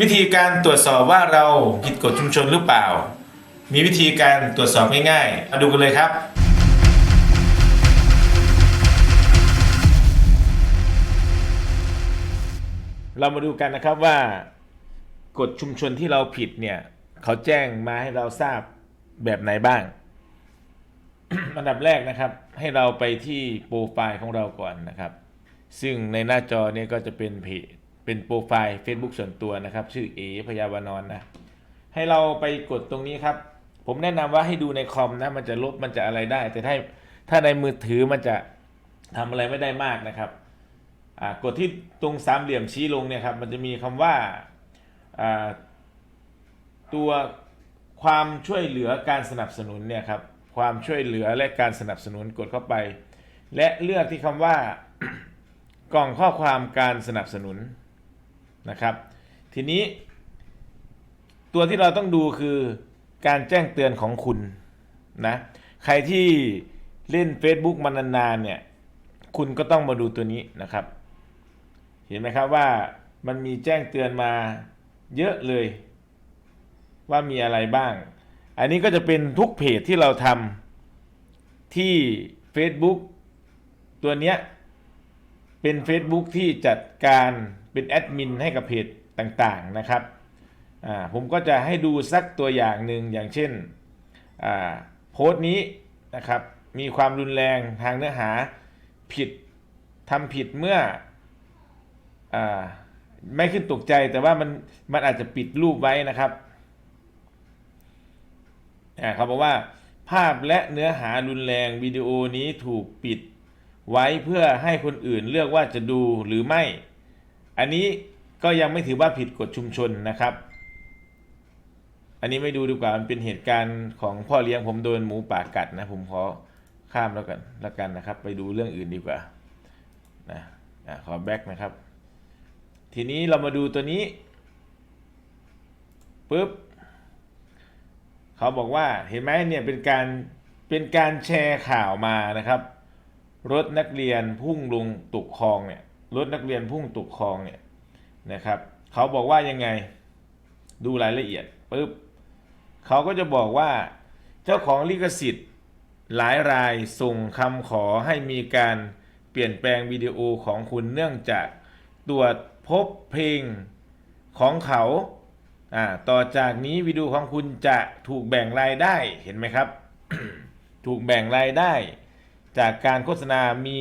วิธีการตรวจสอบว่าเราผิดกฎชุมชนหรือเปล่า มีวิธีการตรวจสอบง่ายๆมาดูกันเลยครับ เรามาดูกันนะครับว่ากฎชุมชนที่เราผิดเนี่ย เขาแจ้งมาให้เราทราบแบบไหนบ้าง อันดับแรกนะครับ ให้เราไปที่โปรไฟล์ของเราก่อนนะครับ ซึ่งในหน้าจอเนี่ยก็จะเป็นเพจ เป็นโปรไฟล์ Facebook ส่วนตัวนะครับ ชื่อเอพยาวานอนนะ ให้เราไปกดตรงนี้ครับ ผมแนะนำว่าให้ดูในคอมนะ มันจะลบมันจะอะไรได้ แต่ถ้าถ้าในมือถือมันจะทำอะไรไม่ได้มากนะครับกดที่ตรงสามเหลี่ยมชี้ลงเนี่ยครับ มันจะมีคำว่าตัวความช่วยเหลือการสนับสนุนเนี่ยครับความช่วยเหลือและการสนับสนุนกดเข้าไป และเลือกที่คำว่ากล่องข้อความการสนับสนุน นะครับ ทีนี้ ตัวที่เราต้องดูคือการแจ้งเตือนของคุณนะใครที่เล่น Facebook มานานๆเนี่ย คุณก็ต้องมาดูตัวนี้นะครับ เห็นไหมครับว่ามันมีแจ้งเตือนมาเยอะเลย ว่ามีอะไรบ้าง อันนี้ก็จะเป็นทุกเพจที่เราทำที่ Facebook ตัวเนี้ย เป็น Facebook ที่จัดการเป็นแอดมินให้กับเพจต่างๆนะครับผมก็จะให้ดูสักตัวอย่างหนึ่งอย่างเช่นโพสต์นี้นะครับมีความรุนแรงทางเนื้อหาผิดทำผิดเมื่ออไม่ขึ้นตกใจแต่ว่ามันมันอาจจะปิดรูปไว้นะครับเขาบอกว่าภาพและเนื้อหารุนแรงวิดีโอนี้ถูกปิด ไว้เพื่อให้คนอื่นเลือกว่าจะดูหรือไม่ อันนี้ก็ยังไม่ถือว่าผิดกฎชุมชนนะครับ อันนี้ไม่ดูดีกว่ามันเป็นเหตุการณ์ของพ่อเลี้ยงผมโดนหมูป่ากัดนะ ผมขอข้ามแล้วกันแล้วกันนะครับ ไปดูเรื่องอื่นดีกว่านะอะขอแบ็กนะครับ ทีนี้เรามาดูตัวนี้ปุ๊บเขาบอกว่าเห็นไหมเนี่ยเป็นการเป็นการแชร์ข่าวมานะครับ รถนักเรียนพุ่งลงตกคลองเนี่ยรถนักเรียนพุ่งตกคลองเนี่ยนะครับเขาบอกว่ายังไงดูรายละเอียดปุ๊บเขาก็จะบอกว่าเจ้าของลิขสิทธิ์หลายรายส่งคำขอให้มีการเปลี่ยนแปลงวิดีโอของคุณเนื่องจากตรวจพบเพลงของเขาอ่าต่อจากนี้วิดีโอของคุณจะถูกแบ่งรายได้เห็นไหมครับ ถูกแบ่งรายได้ จากการโฆษณามี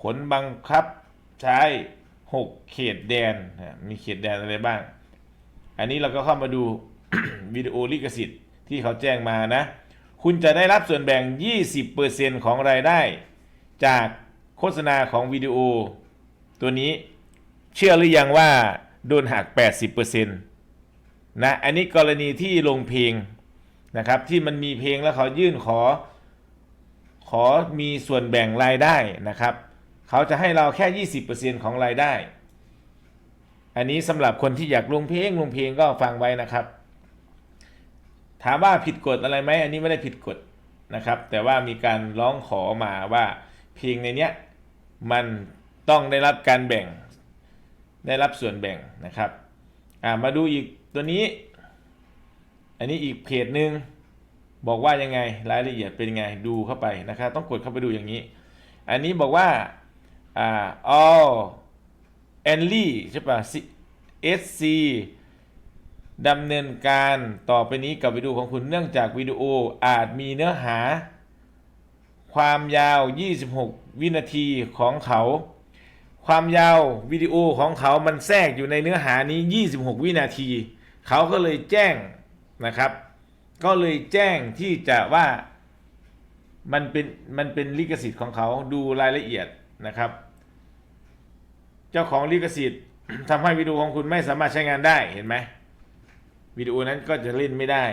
ผลบังคับใช้ 6 เขตแดน มีเขตแดนอะไรบ้าง อันนี้เราก็เข้ามาดู วิดีโอลิขสิทธิ์ที่เขาแจ้งมานะ คุณจะได้รับส่วนแบ่ง 20%ของรายได้ จากโฆษณาของวิดีโอ ตัวนี้เชื่อหรือยังว่าโดนหัก 80%นะ อันนี้กรณีที่ลงเพลงนะครับที่มันมีเพลงแล้วเขายื่นขอ อมีส่วนแบ่งรายได้นะครับ เขาจะให้เราแค่ 20%ของรายได้ อันนี้สำหรับคนที่อยากลงเพลงลงเพลงก็ฟังไว้นะครับ ถามว่าผิดกฎอะไรไหมอันนี้ไม่ได้ผิดกฎนะครับ แต่ว่ามีการร้องขอมาว่าเพลงในเนี้ยมันต้องได้รับการแบ่งได้รับส่วนแบ่งนะครับ อ่ามาดูอีกตัวนี้ อันนี้อีกเพจหนึ่ง บอกว่ายังไงรายละเอียดเป็นไงดูเข้าไปนะครับต้องกดเข้าไปดูอย่างนี้ อันนี้บอกว่าอ่า all แอนลี่ใช่ปะ SC ดำเนินการต่อไปนี้กับวิดีโอของคุณเนื่องจากวิดีโออาจมีเนื้อหา ความยาว 26 วินาทีของเขา ความยาววิดีโอของเขามันแทรกอยู่ในเนื้อหานี้ 26 วินาที เขาก็เลยแจ้งนะครับ ก็เลยแจ้งที่จะว่ามันเป็นมันเป็นลิขสิทธิ์ของเขาดูรายละเอียดนะครับ เจ้าของลิขสิทธิ์ทำให้วิดีโอของคุณไม่สามารถใช้งานได้เห็นไหมวิดีโอนั้นก็จะเล่นไม่ได้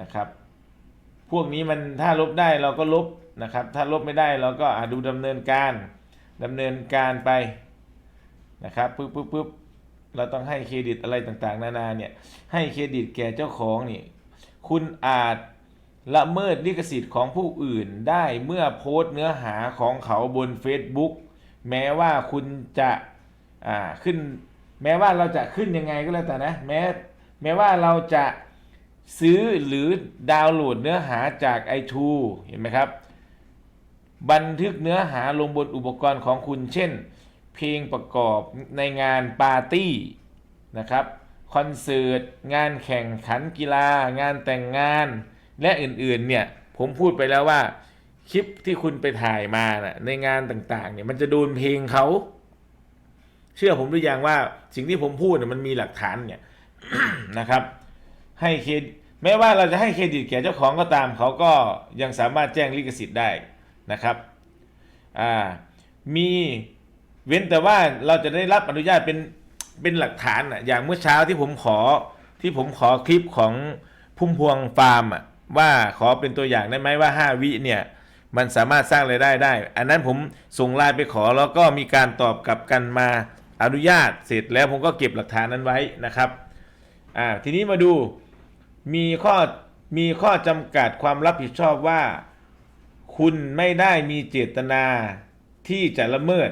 นะครับ พวกนี้มันถ้าลบได้เราก็ลบนะครับ ถ้าลบไม่ได้เราก็อะดูดำเนินการดำเนินการไปนะครับปึ๊บปึ๊บปึ๊บ เราต้องให้เครดิตอะไรต่างๆ นานาเนี่ยให้เครดิตแก่เจ้าของนี่คุณอาจละเมิดลิขสิทธิ์ของผู้อื่นได้เมื่อโพสต์เนื้อหาของเขาบน Facebook แม้ว่าคุณจะอ่าขึ้น แม้ว่าเราจะขึ้นยังไงก็แล้วแต่นะแม้แม้ว่าเราจะซื้อหรือดาวน์โหลดเนื้อหาจาก i2 เห็นไหมครับ บันทึกเนื้อหาลงบนอุปกรณ์ของคุณเช่น เพลงประกอบในงานปาร์ตี้นะครับคอนเสิร์ตงานแข่งขันกีฬา งานแต่งงาน และอื่นๆเนี่ยผมพูดไปแล้วว่าคลิปที่คุณไปถ่ายมานะในงานต่างๆเนี่ยมันจะโดนเพลงเขา เชื่อผมหรือยังว่าสิ่งที่ผมพูดเนี่ยมันมีหลักฐานเนี่ยนะครับ ให้เครดิตแม้ว่าเราจะให้เครดิตแก่เจ้าของก็ตามเขาก็ยังสามารถแจ้งลิขสิทธิ์ได้นะครับอ่ามี เว้นแต่ว่าเราจะได้รับอนุญาตเป็นเป็นหลักฐานอะอย่างเมื่อเช้าที่ผมขอที่ผมขอคลิปของพุ่มพวงฟาร์มอะว่าขอเป็นตัวอย่างได้ไหมว่า 5 วิเนี่ยมันสามารถสร้างรายได้ได้ อันนั้นผมส่งไลน์ไปขอแล้วก็มีการตอบกลับกันมาอนุญาตเสร็จแล้วผมก็เก็บหลักฐานนั้นไว้นะครับอ่าทีนี้มาดูมีข้อมีข้อจำกัดความรับผิดชอบว่า คุณไม่ได้มีเจตนาที่จะละเมิด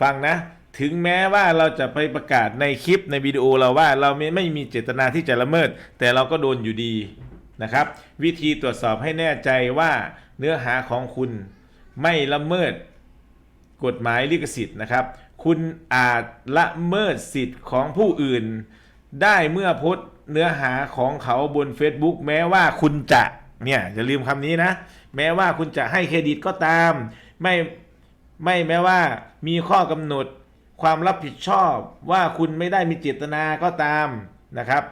ฟังนะถึงแม้ว่าเราจะไปประกาศในคลิปในวิดีโอเราว่าเราไม่ไม่มีเจตนาที่จะละเมิด แต่เราก็โดนอยู่ดีนะครับ วิธีตรวจสอบให้แน่ใจว่าเนื้อหาของคุณไม่ละเมิดกฎหมายลิขสิทธิ์นะครับ คุณอาจละเมิดสิทธิ์ของผู้อื่น ได้เมื่อพสต์เนื้อหาของเขาบน Facebook แม้ว่าคุณจะเนี่ยอย่าลืมคำนี้นะ แม้ว่าคุณจะให้เครดิตก็ตาม ไม่ ไม่แม้ว่ามีข้อกำหนดความรับผิดชอบว่าคุณไม่ได้มีเจตนาก็ตามนะครับ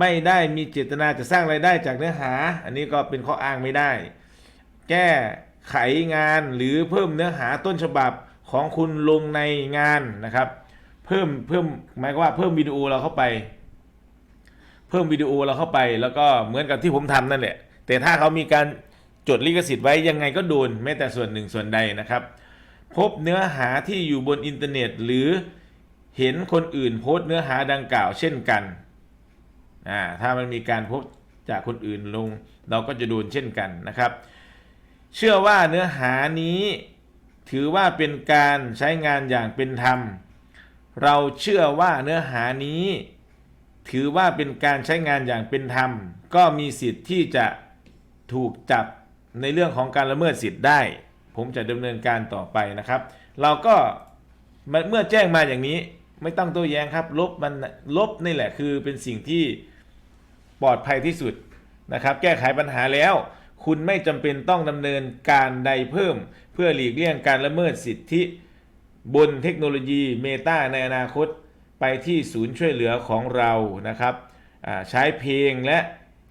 ไม่ได้มีเจตนาจะสร้างไรายได้จากเนื้อหา อันนี้ก็เป็นข้ออ้างไม่ได้ แก้ไขงานหรือเพิ่มเนื้อหาต้นฉบับของคุณลงในงานนะครับ เพิ่มเพิ่มหมายว่าเพิ่มวิดีโอเราเข้าไป เพิ่มวิดีโอเราเข้าไป แล้วก็เหมือนกับที่ผมทำนั่นแหละแต่ถ้าเขามีการจดลิขสิทธิ์ไว้ยังไงก็โดนแม้แต่ส่วนหนึ่งส่วนใดนะครับ พบเนื้อหาที่อยู่บนอินเทอร์เน็ต หรือเห็นคนอื่นโพสต์เนื้อหาดังกล่าวเช่นกันอ่าถ้ามันมีการพสต์จากคนอื่นลง เราก็จะโดนเช่นกันนะครับ เชื่อว่าเนื้อหานี้ถือว่าเป็นการใช้งานอย่างเป็นธรรม เราเชื่อว่าเนื้อหานี้ ถือว่าเป็นการใช้งานอย่างเป็นธรรม ก็มีสิทธิ์ที่จะถูกจับในเรื่องของการละเมิดสิทธิ์ได้ ผมจะดำเนินการต่อไปนะครับ เราก็เมื่อแจ้งมาอย่างนี้ไม่ต้องโต้แย้งครับ ลบมันลบนี่แหละคือเป็นสิ่งที่ปลอดภัยที่สุดนะครับ แก้ไขปัญหาแล้ว คุณไม่จำเป็นต้องดำเนินการใดเพิ่ม เพื่อหลีกเลี่ยงการละเมิดสิทธิบนเทคโนโลยีเมตาในอนาคตไปที่ศูนย์ช่วยเหลือของเรานะครับใช้เพลงและ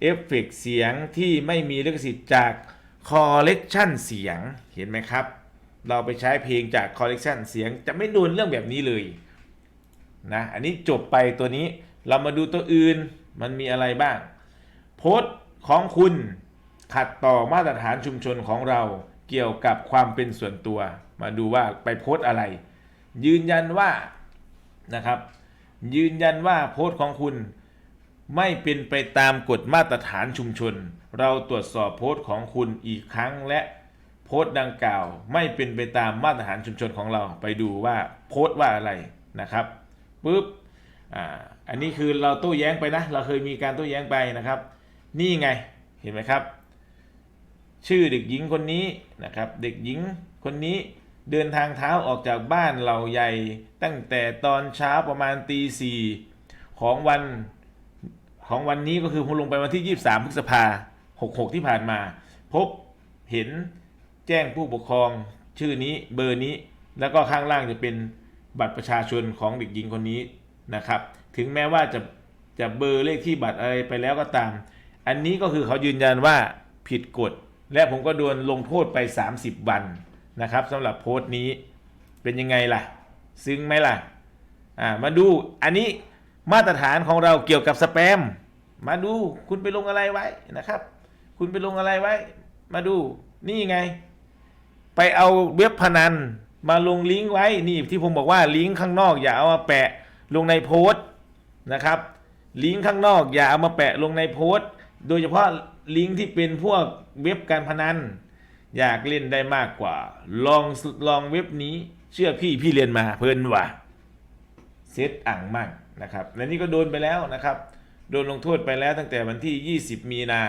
เอฟเฟกต์เสียงที่ไม่มีลิขสิทธิ์จาก คอลเลกชันเสียงเห็นไหมครับ เราไปใช้เพลงจากคอลเลกชันเสียงจะไม่โดนเรื่องแบบนี้เลยนะอันนี้จบไปตัวนี้เรามาดูตัวอื่นมันมีอะไรบ้าง โพสของคุณขัดต่อมาตรฐานชุมชนของเราเกี่ยวกับความเป็นส่วนตัว มาดูว่าไปโพสอะไร ยืนยันว่านะครับ ยืนยันว่าโพสของคุณไม่เป็นไปตามกฎมาตรฐานชุมชน เราตรวจสอบโพสต์ของคุณอีกครั้งและโพสต์ดังกล่าวไม่เป็นไปตามมาตรฐานชุมชนของเราไปดูว่าโพสต์ว่าอะไรนะครับปุ๊บอ่าอันนี้คือเราโต้แย้งไปนะ เราเคยมีการโต้แย้งไปนะครับ นี่ไงเห็นไหมครับ ชื่อเด็กหญิงคนนี้นะครับ เด็กหญิงคนนี้เดินทางเท้าออกจากบ้านเหล่าใหญ่ ตั้งแต่ตอนเช้าประมาณตีสี่ของวันของวันนี้ก็คือผมลงไปวันที่ 23 พฤษภา 66 ที่ผ่านมา พบเห็นแจ้งผู้ปกครองชื่อนี้เบอร์นี้ แล้วก็ข้างล่างจะเป็นบัตรประชาชนของเด็กหญิงคนนี้นะครับ ถึงแม้ว่าจะจะเบอร์เลขที่บัตรอะไรไปแล้วก็ตาม อันนี้ก็คือเขายืนยันว่าผิดกฎ และผมก็โดนลงโทษไป 30 วันนะครับสำหรับโพสต์นี้เป็นยังไงล่ะ ซึ้งไหมล่ะอ่ามาดูอันนี้มาตรฐานของเราเกี่ยวกับสแปม มาดูคุณไปลงอะไรไว้นะครับ คุณไปลงอะไรไว้ มาดู นี่ไง ไปเอาเว็บพนัน มาลงลิงก์ไว้ นี่ที่ผมบอกว่าลิงก์ข้างนอกอย่าเอามาแปะลงในโพสต์นะครับ ลิงก์ข้างนอกอย่าเอามาแปะลงในโพสต์ โดยเฉพาะลิงก์ที่เป็นพวกเว็บการพนัน อยากเล่นได้มากกว่า ลองลองเว็บนี้เชื่อพี่พี่เรียนมาเพลินว่ะเซตอ่างมั่งนะครับและนี่ก็โดนไปแล้วนะครับ โดนลงโทษไปแล้วตั้งแต่วันที่ 20 มีนา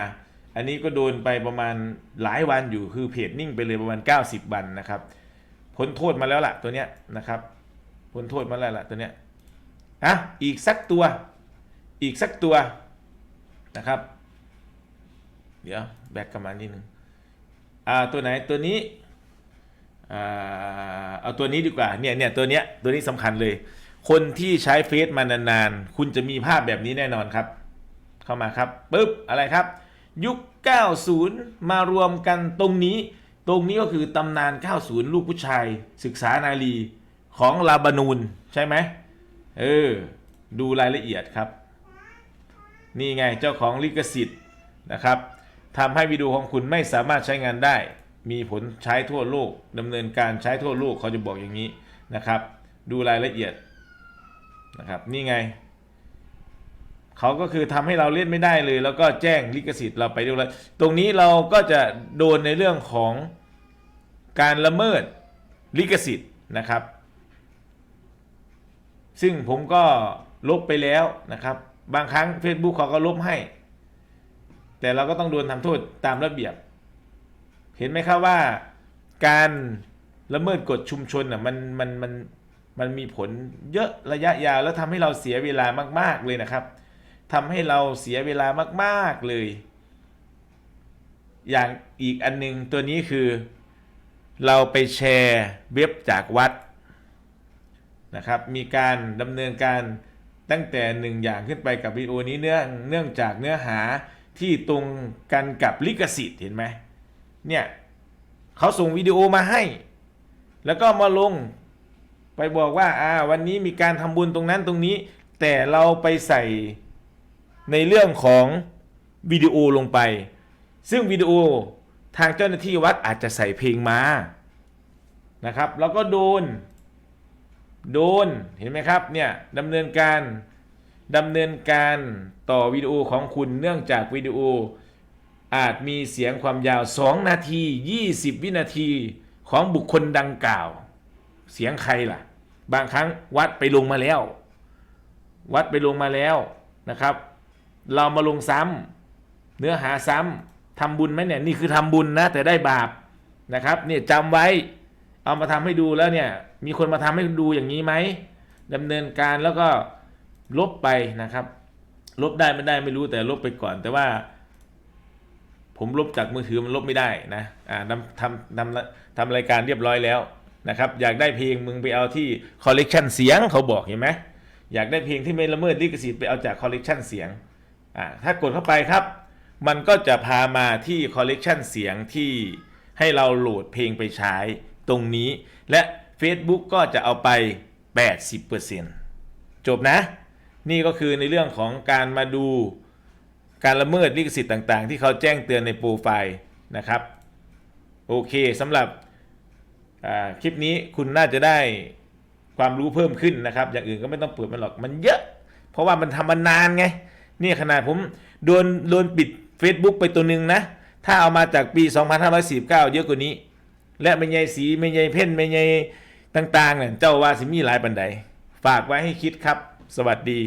อันนี้ก็โดนไปประมาณหลายวันอยู่คือเพจนิ่งไปเลยประมาณ 90 วันนะครับ พ้นโทษมาแล้วล่ะตัวเนี้ยนะครับ พ้นโทษมาแล้วล่ะตัวเนี้ยอะอีกสักตัว อีกสักตัวนะครับ เดี๋ยวแบกกลับมานิดนึงอ่าตัวไหนตัวนี้อ่าเอาตัวนี้ดีกว่าเนี่ยเนี่ยตัวเนี้ยตัวนี้สำคัญเลย คนที่ใช้เฟซมานานๆ คุณจะมีภาพแบบนี้แน่นอนครับ เข้ามาครับปุ๊บอะไรครับ ยุค 90 มารวมกันตรงนี้ ตรงนี้ก็คือตำนาน 90 ลูกผู้ชาย ศึกษานารีของลาบานูนใช่ไหมเออ ดูรายละเอียดครับ นี่ไงเจ้าของลิขสิทธิ์นะครับทำให้วิดีโอของคุณไม่สามารถใช้งานได้ มีผลใช้ทั่วโลกดำเนินการใช้ทั่วโลกเขาจะบอกอย่างนี้นะครับ ดูรายละเอียดนะครับ นี่ไง เขาก็คือทำให้เราเล่นไม่ได้เลย แล้วก็แจ้งลิขสิทธิ์เราไปเรียบร้อยตรงนี้เราก็จะโดนในเรื่องของการละเมิดลิขสิทธิ์นะครับ ซึ่งผมก็ลบไปแล้วนะครับ บางครั้ง Facebook เขาก็ลบให้ แต่เราก็ต้องโดนทำโทษตามระเบียบ เห็นไหมครับว่าการละเมิดกฎชุมชนอะมันมันมันมันมีผลเยอะระยะยาวแล้วทำให้เราเสียเวลามาก ๆ เลยนะครับ ทำให้เราเสียเวลามากๆเลย อย่างอีกอันหนึงตัวนี้คือ เราไปแชร์เว็บจากวัดนะครับ มีการดำเนินการตั้งแต่หนึ่งอย่างขึ้นไปกับวิดีโอนี้เนื่องเนื่องจากเนื้อหาที่ตรงกันกับลิขสิทธิ์เห็นไหมเนี่ยเขาส่งวิดีโอมาให้ แล้วก็มาลงไปบอกว่าอ่าวันนี้มีการทำบุญตรงนั้นตรงนี้ แต่เราไปใส่ ในเรื่องของวิดีโอลงไป ซึ่งวิดีโอทางเจ้าหน้าที่วัดอาจจะใส่เพลงมานะครับ แล้วก็โดน โดนเห็นไหมครับเนี่ยดำเนินการดำเนินการต่อวิดีโอของคุณเนื่องจากวิดีโออาจมีเสียงความยาว 2 นาที 20 วินาทีของบุคคลดังกล่าว เสียงใครล่ะ บางครั้งวัดไปลงมาแล้ว วัดไปลงมาแล้วนะครับ เรามาลงซ้ำเนื้อหาซ้ำทำบุญไหมเนี่ยนี่คือทำบุญนะ แต่ได้บาปนะครับเนี่ยจำไว้เอามาทำให้ดูแล้วเนี่ย มีคนมาทำให้ดูอย่างนี้ไหมดำเนินการแล้วก็ลบไปนะครับ ลบได้ไม่ได้ไม่รู้แต่ลบไปก่อน แต่ว่า ผมลบจากมือถือมันลบไม่ได้นะอ่าทำทำทำทำรายการเรียบร้อยแล้วนะครับ อยากได้เพลงมึงไปเอาที่คอลเลกชันเสียงเขาบอกเห็นไหมอยากได้เพลงที่ไม่ละเมิดลิขสิทธิ์ไปเอาจากคอลเลกชันเสียง อ่าถ้ากดเข้าไปครับ มันก็จะพามาที่คอลเลกชันเสียงที่ให้เราโหลดเพลงไปใช้ตรงนี้ และ Facebook ก็จะเอาไป 80%จบนะ นี่ก็คือในเรื่องของการมาดูการละเมิดลิขสิทธิ์ต่างๆ ที่เขาแจ้งเตือนในโปรไฟล์นะครับ โอเคสำหรับคลิปนี้คุณน่าจะได้ความรู้เพิ่มขึ้นนะครับ อย่างอื่นก็ไม่ต้องเปิดมันหรอกมันเยอะ เพราะว่ามันทำมานานไง นี่ขนาดผมโดนโดนปิด Facebook ไปตัวหนึ่งนะ ถ้าเอามาจากปี 2549 เยอะกว่านี้ และไม่ใยสีไม่ใยเพ่นไม่ใยต่างๆเนี่ยเจ้าว่าสิมีหลายปันใดฝากไว้ให้คิดครับ สวัสดี